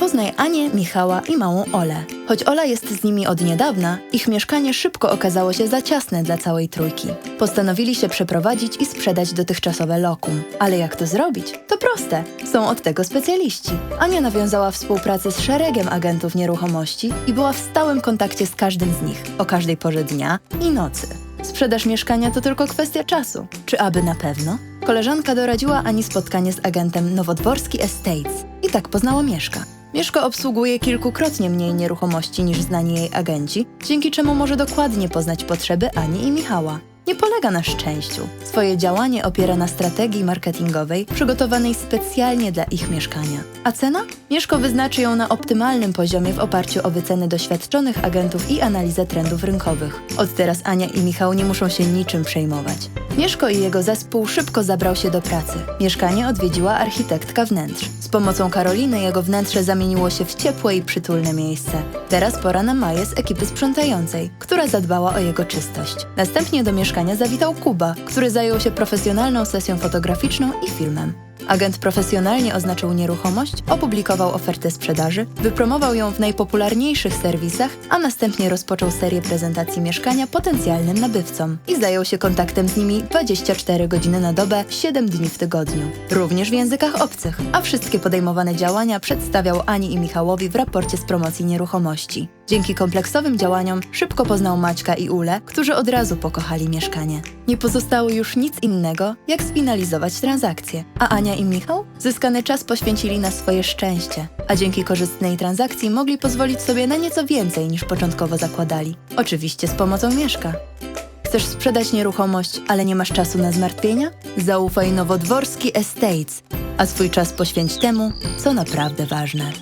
Poznaj Anię, Michała i małą Olę. Choć Ola jest z nimi od niedawna, ich mieszkanie szybko okazało się za ciasne dla całej trójki. Postanowili się przeprowadzić i sprzedać dotychczasowe lokum. Ale jak to zrobić? To proste. Są od tego specjaliści. Ania nawiązała współpracę z szeregiem agentów nieruchomości i była w stałym kontakcie z każdym z nich o każdej porze dnia i nocy. Sprzedaż mieszkania to tylko kwestia czasu. Czy aby na pewno? Koleżanka doradziła Ani spotkanie z agentem Nowodworski Estates i tak poznała Mieszka. Mieszko obsługuje kilkukrotnie mniej nieruchomości niż znani jej agenci, dzięki czemu może dokładnie poznać potrzeby Ani i Michała. Nie polega na szczęściu. Swoje działanie opiera na strategii marketingowej przygotowanej specjalnie dla ich mieszkania. A cena? Mieszko wyznaczy ją na optymalnym poziomie w oparciu o wyceny doświadczonych agentów i analizę trendów rynkowych. Od teraz Ania i Michał nie muszą się niczym przejmować. Mieszko i jego zespół szybko zabrał się do pracy. Mieszkanie odwiedziła architektka wnętrz. Z pomocą Karoliny jego wnętrze zamieniło się w ciepłe i przytulne miejsce. Teraz pora na Maję z ekipy sprzątającej, która zadbała o jego czystość. Następnie do mieszkania zawitał Kuba, który zajął się profesjonalną sesją fotograficzną i filmem. Agent profesjonalnie oznaczył nieruchomość, opublikował ofertę sprzedaży, wypromował ją w najpopularniejszych serwisach, a następnie rozpoczął serię prezentacji mieszkania potencjalnym nabywcom i zajął się kontaktem z nimi 24 godziny na dobę, 7 dni w tygodniu. Również w językach obcych, a wszystkie podejmowane działania przedstawiał Ani i Michałowi w raporcie z promocji nieruchomości. Dzięki kompleksowym działaniom szybko poznał Maćka i Ulę, którzy od razu pokochali mieszkanie. Nie pozostało już nic innego, jak sfinalizować transakcję. A Ania i Michał zyskany czas poświęcili na swoje szczęście, a dzięki korzystnej transakcji mogli pozwolić sobie na nieco więcej niż początkowo zakładali. Oczywiście z pomocą Mieszka. Chcesz sprzedać nieruchomość, ale nie masz czasu na zmartwienia? Zaufaj Nowodworski Estates, a swój czas poświęć temu, co naprawdę ważne.